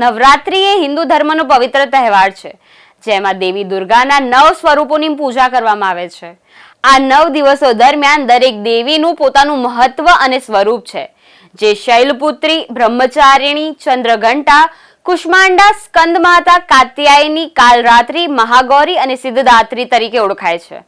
નવરાત્રિ એ હિન્દુ ધર્મનો પવિત્ર તહેવાર છે, જેમાં દેવી દુર્ગાના નવ સ્વરૂપોની પૂજા કરવામાં આવે છે. આ નવ દિવસો દરમિયાન દરેક દેવીનું પોતાનું મહત્વ અને સ્વરૂપ છે, જે શૈલપુત્રી, બ્રહ્મચારિણી, ચંદ્રઘંટા, કુષ્માંડા, સ્કંદમાતા, કાત્યાયની, કાલરાત્રિ, મહાગૌરી અને સિદ્ધદાત્રી તરીકે ઓળખાય છે.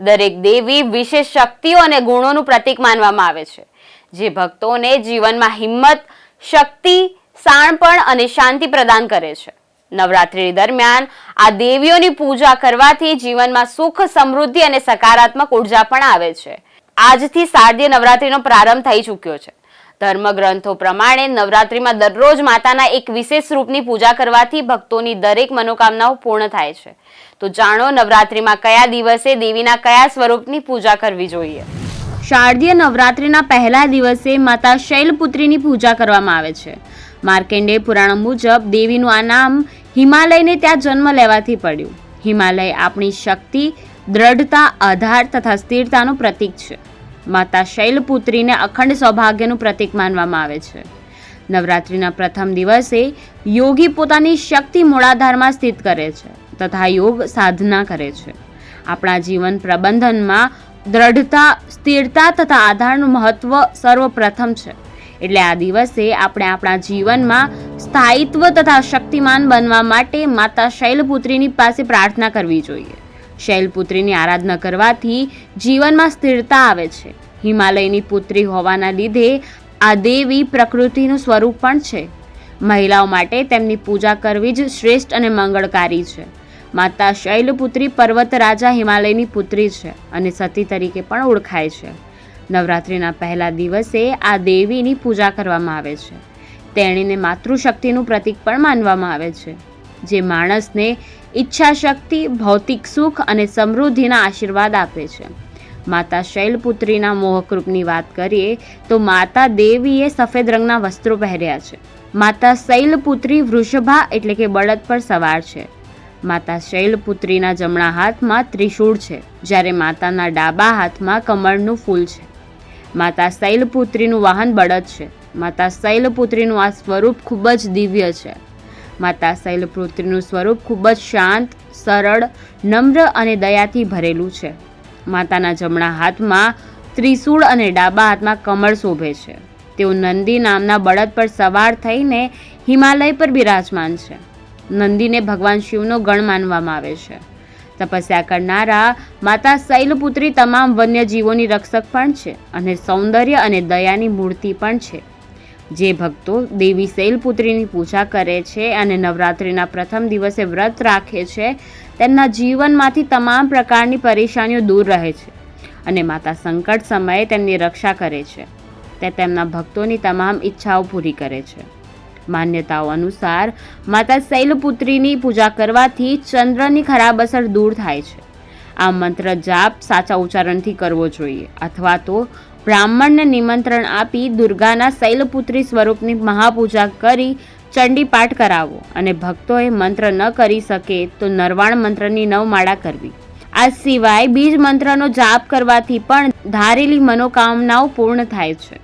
દરેક દેવી વિશેષ શક્તિઓ અને ગુણોનું પ્રતીક માનવામાં આવે છે, જે ભક્તોને જીવનમાં હિંમત, શક્તિ શાણપણ અને શાંતિ પ્રદાન કરે છે. નવરાત્રી દરમિયાન આ દેવીઓની પૂજા કરવાથી જીવનમાં સુખ, સમૃદ્ધિ અને સકારાત્મક ઊર્જા પણ આવે છે. આજથી શારદીય નવરાત્રીનો પ્રારંભ થઈ ચૂક્યો છે. ધર્મગ્રંથો પ્રમાણે નવરાત્રિમાં દરરોજ માતાના એક વિશેષ રૂપની પૂજા કરવાથી ભક્તોની દરેક મનોકામનાઓ પૂર્ણ થાય છે. તો જાણો નવરાત્રિમાં કયા દિવસે દેવીના કયા સ્વરૂપની પૂજા કરવી જોઈએ? શારદીય નવરાત્રિના પહેલા દિવસે માતા શૈલપુત્રીની પૂજા કરવામાં આવે છે. માર્કેન્ડેય પુરાણ મુજબ દેવીનું આ નામ હિમાલયને ત્યાં જન્મ લેવાથી પડ્યું. હિમાલય આપણી શક્તિ, દ્રઢતા, આધાર તથા સ્થિરતાનું પ્રતીક છે. માતા શૈલપુત્રીને અખંડ સૌભાગ્યનું પ્રતીક માનવામાં આવે છે. નવરાત્રિના પ્રથમ દિવસે યોગી પોતાની શક્તિ મૂળાધારમાં સ્થિત કરે છે તથા યોગ સાધના કરે છે. આપણા જીવન પ્રબંધનમાં દ્રઢતા, સ્થિરતા તથા આધારનું મહત્વ સર્વપ્રથમ છે. એટલે આ દિવસે આપણે આપણા જીવનમાં સ્થાયિત્વ તથા શક્તિમાન બનવા માટે માતા શૈલપુત્રીની પાસે પ્રાર્થના કરવી જોઈએ. શૈલપુત્રીની આરાધના કરવાથી જીવનમાં સ્થિરતા આવે છે. હિમાલયની પુત્રી હોવાના લીધે આ દેવી પ્રકૃતિનું સ્વરૂપ પણ છે. મહિલાઓ માટે તેમની પૂજા કરવી જ શ્રેષ્ઠ અને મંગળકારી છે. માતા શૈલપુત્રી પર્વત રાજા હિમાલયની પુત્રી છે અને સતી તરીકે પણ ઓળખાય છે. નવરાત્રિના પહેલા દિવસે આ દેવીની પૂજા કરવામાં આવે છે. તેણીને માતૃશક્તિનું પ્રતીક પણ માનવામાં આવે છે, જે માણસને ઈચ્છાશક્તિ, ભૌતિક સુખ અને સમૃદ્ધિના આશીર્વાદ આપે છે. માતા શૈલપુત્રીના મોહકરૂપની વાત કરીએ તો માતા દેવીએ સફેદ રંગના વસ્ત્રો પહેર્યા છે. માતા શૈલપુત્રી વૃષભા એટલે કે બળદ પર સવાર છે. માતા શૈલપુત્રીના જમણા હાથમાં ત્રિશૂળ છે, જ્યારે માતાના ડાબા હાથમાં કમળનું ફૂલ છે. માતા શૈલપુત્રીનું વાહન બળદ છે. માતા શૈલપુત્રીનું આ સ્વરૂપ ખૂબ જ દિવ્ય છે. માતા શૈલપુત્રીનું સ્વરૂપ ખૂબ જ શાંત, સરળ, નમ્ર અને દયાથી ભરેલું છે. માતાના જમણા હાથમાં ત્રિશૂળ અને ડાબા હાથમાં કમળ શોભે છે. તેઓ નંદી નામના બળદ પર સવાર થઈને હિમાલય પર બિરાજમાન છે. નંદીને ભગવાન શિવનો ગણ માનવામાં આવે છે. તપસ્યા કરનારા માતા શૈલપુત્રી તમામ વન્યજીવોની રક્ષક પણ છે અને સૌંદર્ય અને દયાની મૂર્તિ પણ છે. જે ભક્તો દેવી શૈલપુત્રીની પૂજા કરે છે અને નવરાત્રિના પ્રથમ દિવસે વ્રત રાખે છે, તેમના જીવનમાંથી તમામ પ્રકારની પરેશાનીઓ દૂર રહે છે અને માતા સંકટ સમયે તેમની રક્ષા કરે છે. તે તેમના ભક્તોની તમામ ઈચ્છાઓ પૂરી કરે છે. માન્યતાઓ અનુસાર માતા શૈલપુત્રીની પૂજા કરવાથી ચંદ્રની ખરાબ અસર દૂર થાય છે. આ મંત્ર જાપ સાચા ઉચ્ચારણથી કરવો જોઈએ અથવા તો બ્રાહ્મણને નિમંત્રણ આપી દુર્ગાના શૈલપુત્રી સ્વરૂપની મહાપૂજા કરી ચંડી પાઠ કરાવો અને ભક્તોએ મંત્ર ન કરી શકે તો નરવાણ મંત્રની નવ માળા કરવી. આ સિવાય બીજ મંત્રનો જાપ કરવાથી પણ ધારેલી મનોકામનાઓ પૂર્ણ થાય છે.